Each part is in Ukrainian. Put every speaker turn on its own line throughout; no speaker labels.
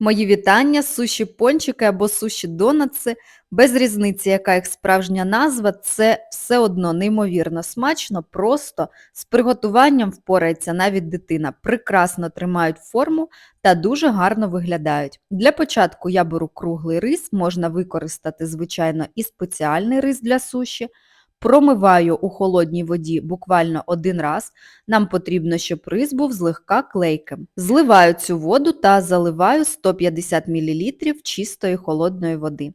Мої вітання, суші пончики або суші донатси, без різниці, яка їх справжня назва, це все одно неймовірно смачно, просто з приготуванням впорається навіть дитина. Прекрасно тримають форму та дуже гарно виглядають. Для початку я беру круглий рис, можна використати, звичайно, і спеціальний рис для суші. Промиваю у холодній воді буквально один раз. Нам потрібно, щоб рис був злегка клейким. Зливаю цю воду та заливаю 150 мл чистої холодної води.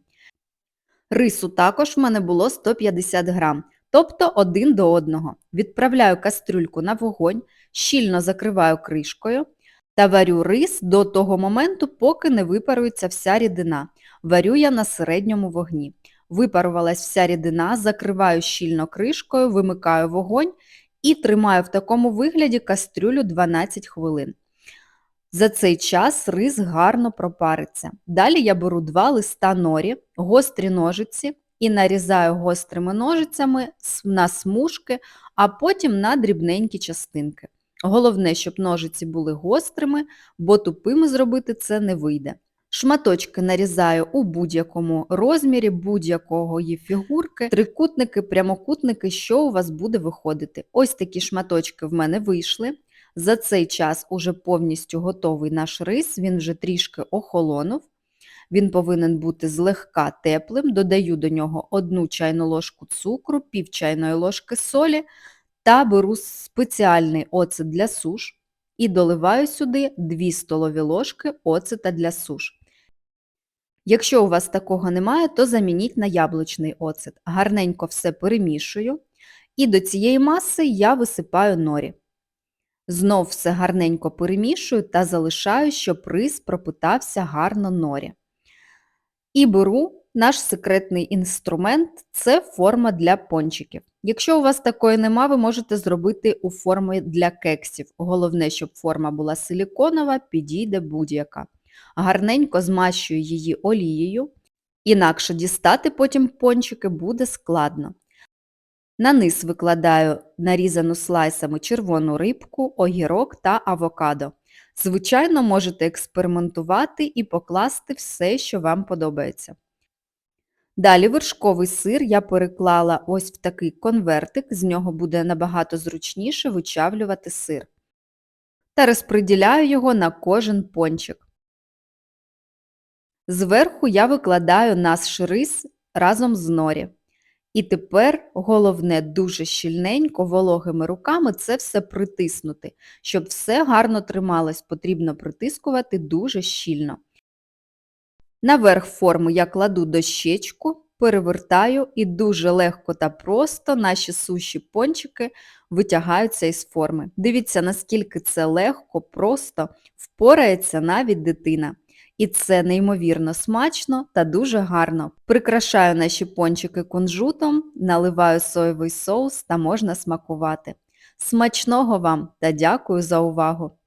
Рису також в мене було 150 грам, тобто один до одного. Відправляю кастрюльку на вогонь, щільно закриваю кришкою та варю рис до того моменту, поки не випарується вся рідина. Варю я на середньому вогні. Випарувалась вся рідина, закриваю щільно кришкою, вимикаю вогонь і тримаю в такому вигляді кастрюлю 12 хвилин. За цей час рис гарно пропариться. Далі я беру два листа норі, гострі ножиці і нарізаю гострими ножицями на смужки, а потім на дрібненькі частинки. Головне, щоб ножиці були гострими, бо тупими зробити це не вийде. Шматочки нарізаю у будь-якому розмірі, будь-якої фігурки, трикутники, прямокутники, що у вас буде виходити. Ось такі шматочки в мене вийшли. За цей час уже повністю готовий наш рис, він вже трішки охолонув. Він повинен бути злегка теплим, додаю до нього 1 чайну ложку цукру, пів чайної ложки солі та беру спеціальний оцет для суш і доливаю сюди 2 столові ложки оцета для суш. Якщо у вас такого немає, то замініть на яблучний оцет. Гарненько все перемішую. І до цієї маси я висипаю норі. Знов все гарненько перемішую та залишаю, щоб рис пропитався гарно норі. І беру наш секретний інструмент це форма для пончиків. Якщо у вас такої нема, ви можете зробити у формі для кексів. Головне, щоб форма була силіконова, підійде будь-яка гарненько змащую її олією, інакше дістати потім пончики буде складно. На низ викладаю нарізану слайсами червону рибку, огірок та авокадо. Звичайно, можете експериментувати і покласти все, що вам подобається. Далі вершковий сир я переклала ось в такий конвертик, з нього буде набагато зручніше вичавлювати сир. Та розподіляю його на кожен пончик. Зверху я викладаю наш рис разом з норі. І тепер головне дуже щільненько, вологими руками це все притиснути. Щоб все гарно трималось, потрібно притискувати дуже щільно. Наверх форми я кладу дощечку, перевертаю і дуже легко та просто наші суші пончики витягаються із форми. Дивіться, наскільки це легко, просто впорається навіть дитина. І це неймовірно смачно та дуже гарно. Прикрашаю наші пончики кунжутом, наливаю соєвий соус та можна смакувати. Смачного вам та дякую за увагу!